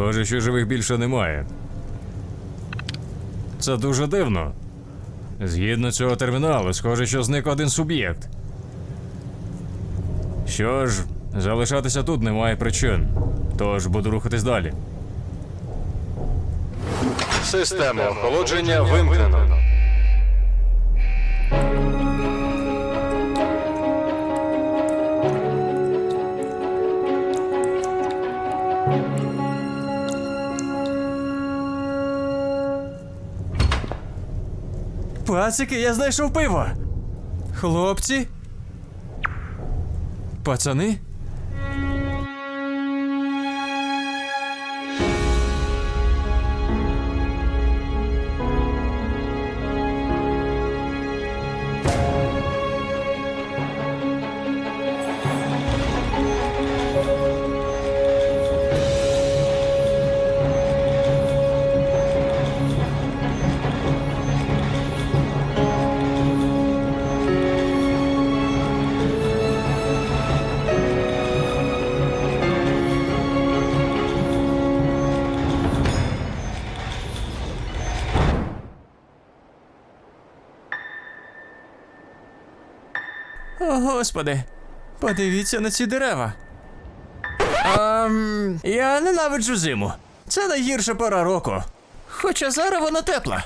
Схоже, що живих більше немає. Це дуже дивно. Згідно цього терміналу, схоже, що зник один суб'єкт. Що ж, залишатися тут немає причин. Тож буду рухатись далі. Система охолодження вимкнено. Пацики, я знайшов пиво. Хлопці. Пацани. Господи, подивіться на ці дерева. Ем, я ненавиджу зиму. Це найгірша пора року. Хоча зараз вона тепла.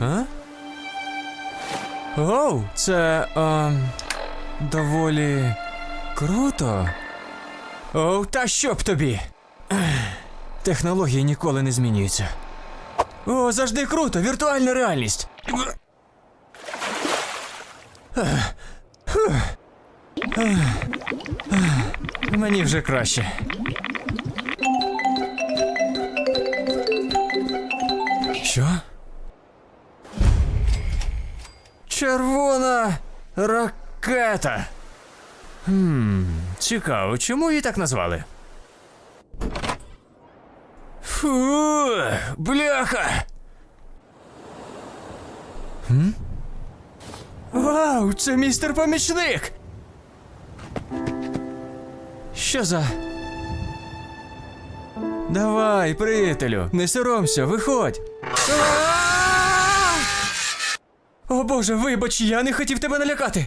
А? Оу, це ем, доволі круто. Оу, та що б тобі? Ех, Технології ніколи не змінюються. О, завжди круто, віртуальна реальність. Мені вже краще. Що? Червона ракета. Хм, цікаво, чому її так назвали? Фу, бляха. Хм? Вау, це містер помічник. Що за. Давай, приятелю, не соромся, виходь. О боже, вибач, я не хотів тебе налякати.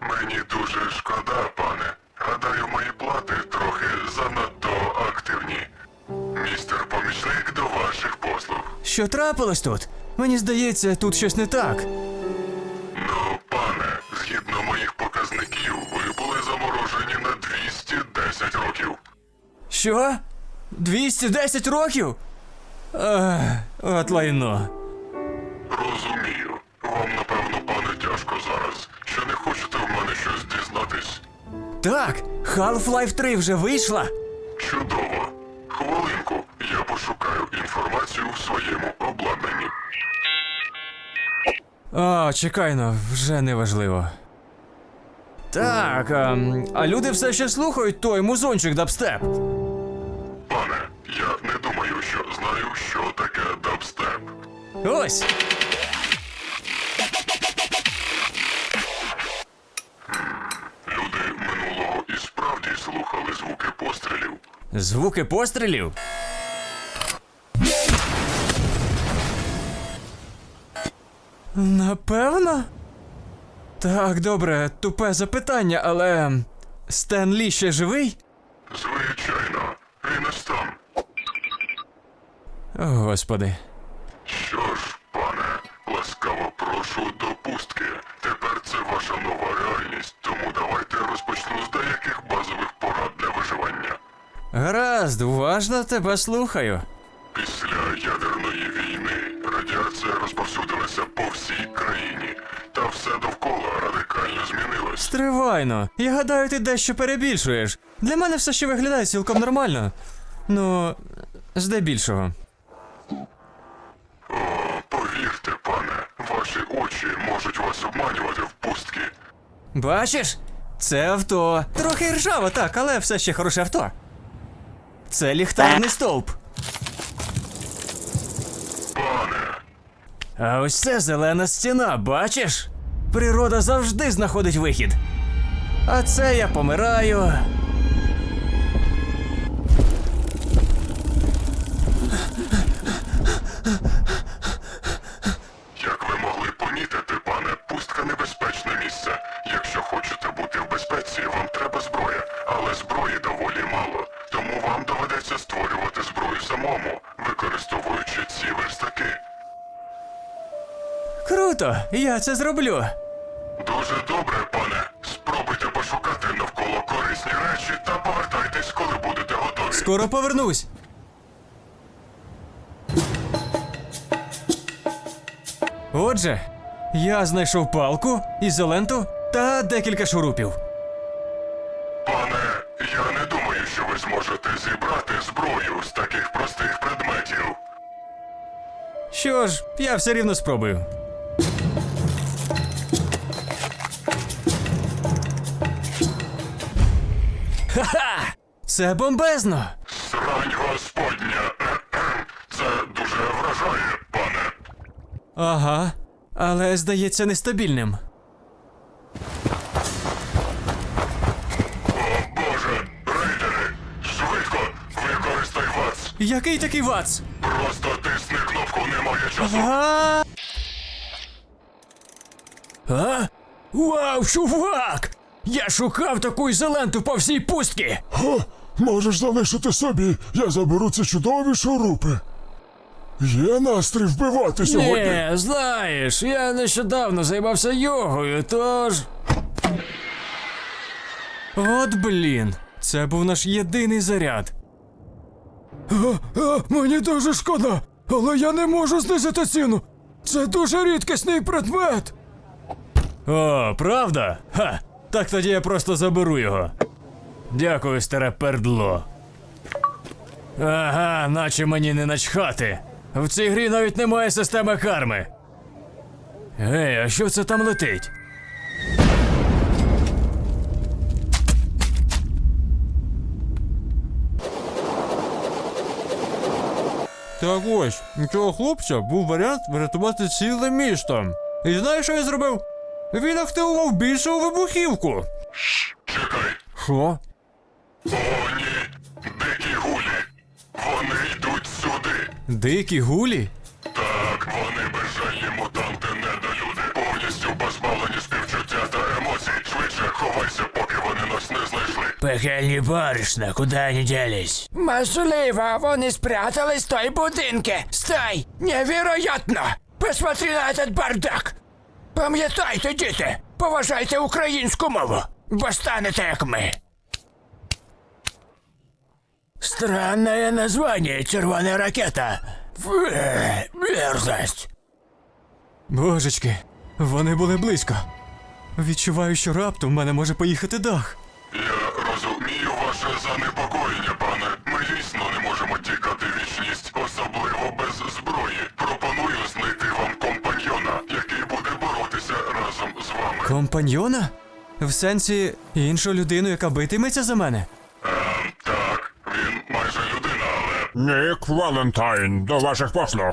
Мені дуже шкода, пане. Гадаю, мої плати трохи занадто активні. Містер помічник до ваших послуг. Що трапилось тут? Мені здається, тут щось не так. Що? 210 років? Ах, от лайно. Розумію. Вам, напевно, пане, тяжко зараз. Чи не хочете в мене щось дізнатись? Так, Half-Life 3 вже вийшла. Чудово. Хвилинку, я пошукаю інформацію в своєму обладнанні. А, чекай ну, вже не важливо. Так, а, а люди все ще слухають той музончик дабстеп. Ось. Люди минулого і справді слухали звуки пострілів. Звуки пострілів. Напевно? Так, добре, тупе запитання, але. Стен Лі ще живий? Звичайно, він ось там. О, господи. Що ж, пане, ласкаво прошу до пустки. Тепер це ваша нова реальність, тому давайте розпочну з деяких базових порад для виживання. Гаразд, уважно тебе слухаю. Після ядерної війни радіація розповсюдилася по всій країні, та все довкола радикально змінилось. Стривайно. Я гадаю, ти дещо перебільшуєш. Для мене все ще виглядає цілком нормально. Ну, здебільшого. О, повірте, пане, ваші очі можуть вас обманювати в пустки. Бачиш? Це авто. Трохи ржаво, так, але все ще хороше авто. Це ліхтарний стовп. А ось це зелена стіна, бачиш? Природа завжди знаходить вихід. А це я помираю. Круто! Я це зроблю. Дуже добре, пане. Спробуйте пошукати навколо корисні речі та повертайтесь, коли будете готові. Скоро повернусь. Отже, я знайшов палку, ізоленту та декілька шурупів. Пане, я не думаю, що ви зможете зібрати зброю з таких простих предметів. Що ж, я все рівно спробую. Ха-ха! Це бомбезно! Срань господня. Це дуже вражає, пане. Ага, але здається нестабільним. О боже, рейдери! Швидко! Використай ВАЦ! Який такий вац? Просто тисни кнопку, немає часу. А? А? Вау, чувак! Я шукав таку ізоленту по всій пустці! Ха, можеш залишити собі, я заберу ці чудові шурупи. Є настрій вбивати сьогодні. Ні, знаєш, я нещодавно займався йогою, тож. От блін, це був наш єдиний заряд. А, а, мені дуже шкода, але я не можу знизити ціну. Це дуже рідкісний предмет. О, правда? Ха. Так тоді я просто заберу його. Дякую, старе пердло. Ага, наче мені не начхати. В цій грі навіть немає системи карми. Ей, а що це там летить? Так ось, у цього хлопця був варіант врятувати ціле місто. І знаєш, що я зробив? Він активував більшу вибухівку. Чекай. Що? О, ні. Дикі гулі. Вони йдуть сюди. Дикі гулі? Так, вони безжальні мутанти недолюди. Повністю позбавлені співчуття та емоцій. Швидше ховайся, поки вони нас не знайшли. Пекельні барышня, куда они делись? Можливо, вони спрятались в той будинке. Стой! Невероятно! Посмотри на этот бардак! Пам'ятайте, діти, поважайте українську мову, бо станете як ми. Странное название «Червоная ракета». Мерзость. Божечки, вони були близько. Відчуваю, що раптом в мене може поїхати дах. Я розумію ваше занепокоєння, пане. Ми дійсно не можемо тікати вічність, особливо без зброї. Компаньйона? В сенсі іншу людину, яка битиметься за мене? Ем, так, він майже людина, але Нік Валентайн, до ваших послуг.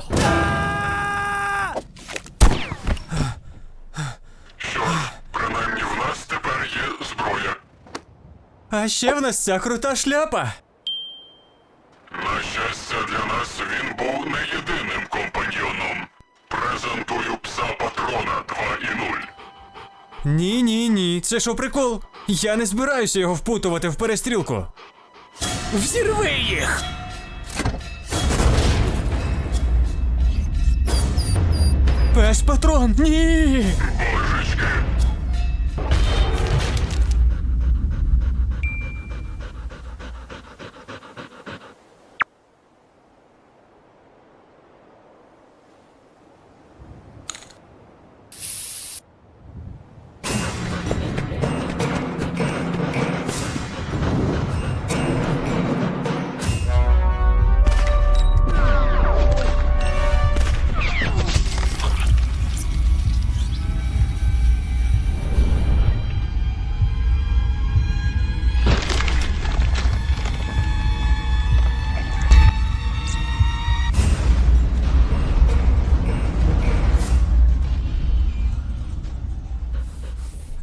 що ж, принаймні в нас тепер є зброя. А ще в нас ця крута шляпа. Ні, ні, ні. Це що прикол? Я не збираюся його впутувати в перестрілку. Взірви їх! Пес патрон, ні.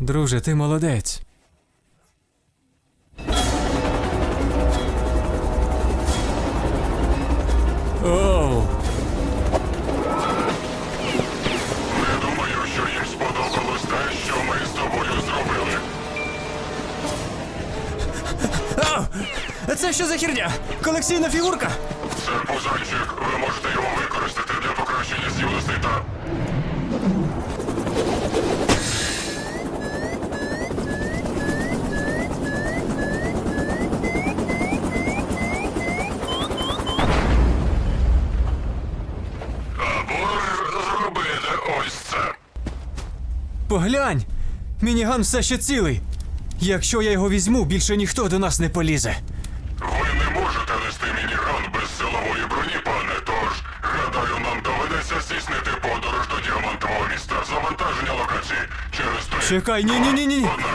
Друже, ти молодець. Оу, не думаю, що їм сподобалось те, що ми з тобою зробили. А це що за херня? Колекційна фігурка? Поглянь! Мініган все ще цілий. Якщо я його візьму, більше ніхто до нас не полізе. Ви не можете нести мініган без силової броні, пане, тож, гадаю, нам доведеться здійснити подорож до діамантового міста. Завантаження локації через три. Чекай, ні-ні-ні-ні. два,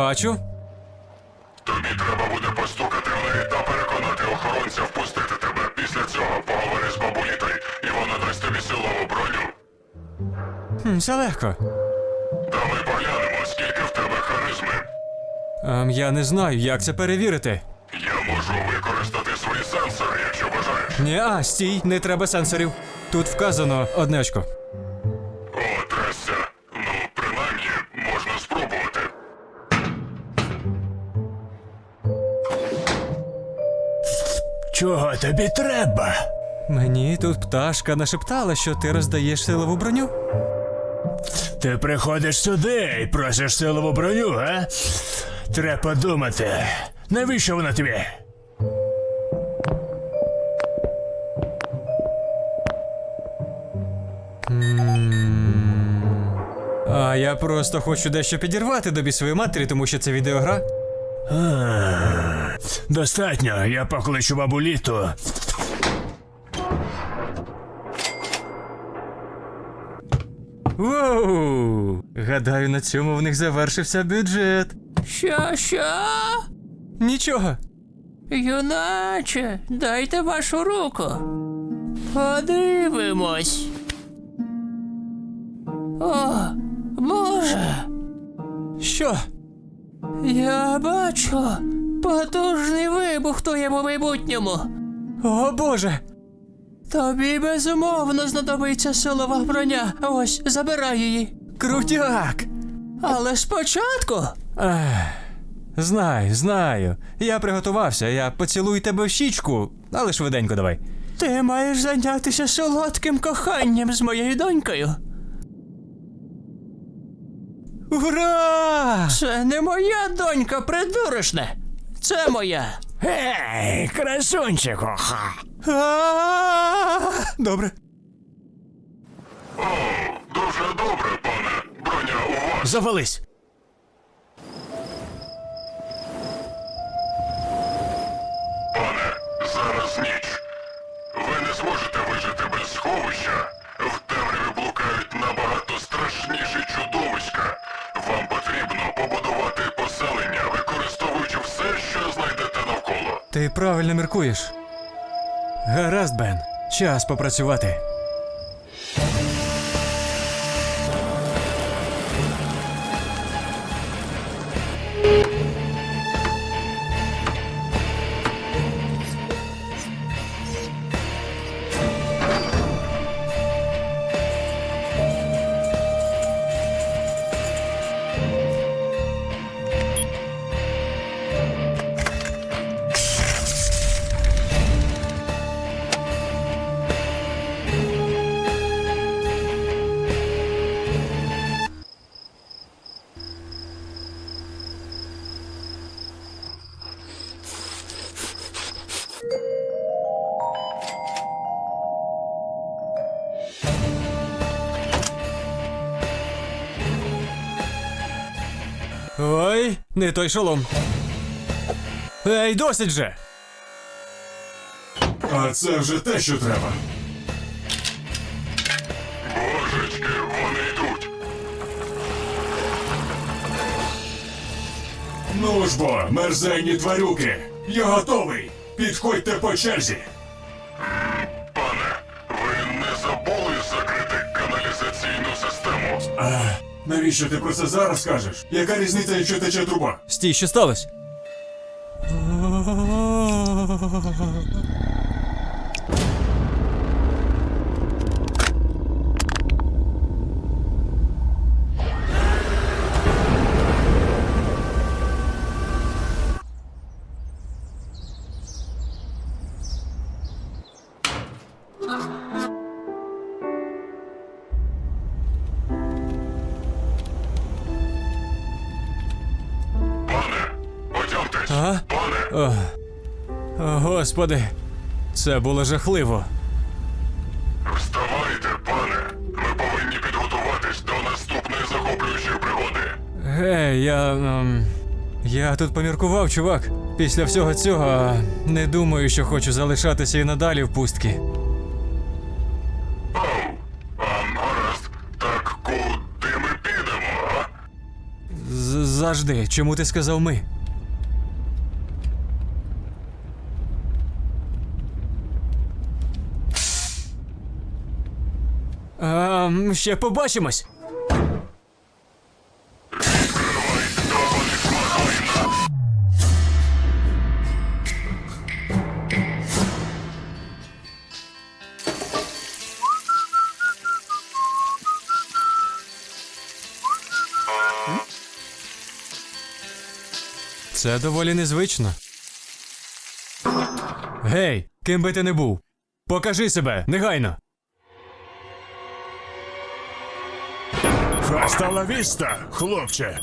бачу. Тобі треба буде постукати в неї та переконати охоронця впустити тебе. Після цього поговори з бабулітою, і вона дасть тобі силову броню. Хм, Це легко. Давай поглянемо, скільки в тебе харизми. Ем, я не знаю, як це перевірити. Я можу використати свої сенсори, якщо бажаєш. Ні, а, стій, не треба сенсорів. Тут вказано одне тобі треба? Мені тут пташка нашептала, що ти роздаєш силову броню. Ти приходиш сюди і просиш силову броню, а? Треба подумати. Навіщо вона тобі? А я просто хочу дещо підірвати добі своєї матері, тому що це відеогра. Достатньо, я покличу бабу літу. Воу! Гадаю, на цьому в них завершився бюджет. Що, що? Нічого. Юначе, дайте вашу руку. Подивимось. О, Боже, Що? я бачу потужний вибух твоєму майбутньому. О Боже! Тобі безумовно знадобиться силова броня. Ось, забирай її. Крутяк! Але спочатку. Ех, знаю, знаю. Я приготувався, я поцілую тебе в щічку, але швиденько давай. Ти маєш зайнятися солодким коханням з моєю донькою. Ура! Це не моя донька, придурочне. Це моя. Гей, красунчику! ха. Добре. О, дуже добре, пане. Броня у вас. Завались! Ти правильно міркуєш. Гаразд, Бен. Час попрацювати. Не той шолом. Ей, досить же! А це вже те, що треба. Божечки, вони йдуть. Ну ж бо, мерзенні тварюки! Я готовий! Підходьте по черзі! Навіщо ти про це зараз кажеш? Яка різниця, якщо тече труба? Стій, що сталося? Господи, це було жахливо. вставайте, пане. Ми повинні підготуватись до наступної захоплюючої пригоди. Гей, я. Ем, я тут поміркував, чувак. Після всього цього не думаю, що хочу залишатися і надалі в пустки. Оу, а, гаразд. Так куди ми підемо, а? З- Завжди. Чому ти сказав ми? Ем, ще побачимось. Це доволі незвично. Гей, ким би ти не був. Покажи себе, негайно. Хаста ла віста, хлопче.